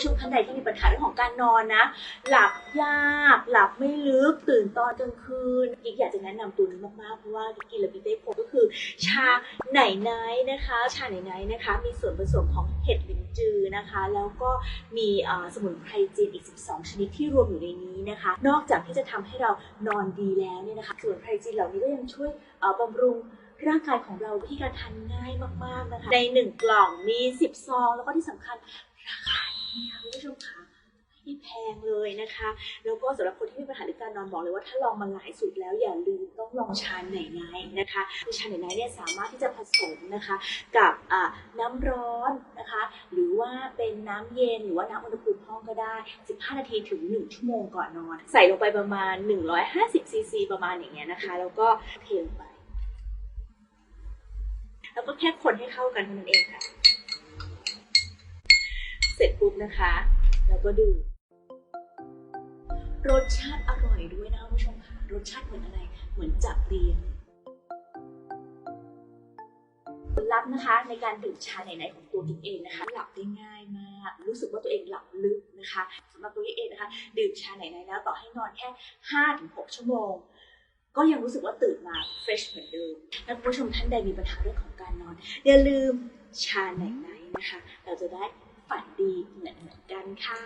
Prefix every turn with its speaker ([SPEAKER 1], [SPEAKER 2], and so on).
[SPEAKER 1] ผู้ชมท่านใดที่มีปัญหาเรื่องของการนอนนะ หลับยาก หลับไม่ลึกตื่นตอนกลางคืนกิ๊กอยากจะแนะนำตัวนี้มากๆเพราะว่ากิ๊กกินแล้วกิ๊กได้พบก็คือ ชาไหนไนนะคะ ชาไหนไนนะคะ มีส่วนผสมของเห็ดลินจือนะคะ แล้วก็มีสมุนไพรจีนอีก 12 ชนิดที่รวมอยู่ในนี้นะคะ นอกจากที่จะทำให้เรานอนดีแล้วเนี่ยนะคะสมุนไพรจีนเหล่านี้ก็ยังช่วยเอ่อบำรุงร่างกายของเราวิธีการทานง่ายมาก ๆ นะคะ ในหนึ่งกล่องมี 10 ซอง แล้วก็ที่สำคัญราคาดีค่ะคุณผู้ชมค่ะไม่แพงเลยนะคะ แล้วก็สำหรับคนที่มีปัญหาเรื่องการนอนบอกเลยว่าถ้าลองมาหลายสูตรแล้วอย่าลืมต้องลองชาไหนไนนะคะคือชาไหนไนเนี่ยสามารถที่จะผสมนะคะ กับน้ำร้อนนะคะ หรือว่าเป็นน้ำเย็นหรือว่าน้ำอุณหภูมิห้องก็ได้ 15 นาทีถึง 1 ชั่วโมงก่อนนอน ใส่ลงไปประมาณ 150ซีซีประมาณอย่างเงี้ยนะคะ แล้วก็เทลงไป แล้วก็แค่คนให้เข้ากันเท่านั้นเองค่ะ เสร็จปุ๊บนะคะ แล้วก็ดื่ม รสชาติอร่อยด้วยนะคุณผู้ชมค่ะรสชาติเหมือนอะไร เหมือนจับเรียงผลลัพธ์นะคะในการดื่มชาไหนๆของตัวกิ๊กเองนะคะ หลับได้ง่ายมาก รู้สึกว่าตัวเองหลับลึกนะคะสำหรับตัวกิ๊กเองนะคะ ดื่มชาไหนๆแล้วต่อให้นอนแค่ 5-6 ชั่วโมง ก็ยังรู้สึกว่าตื่นมาเฟรชเหมือนเดิมและคุณผู้ชมท่านใดมีปัญหาเรื่องของการนอนอย่าลืมชาไหนๆนะคะ เราจะได้ฝันดีเหมือนเหมือนกันค่ะ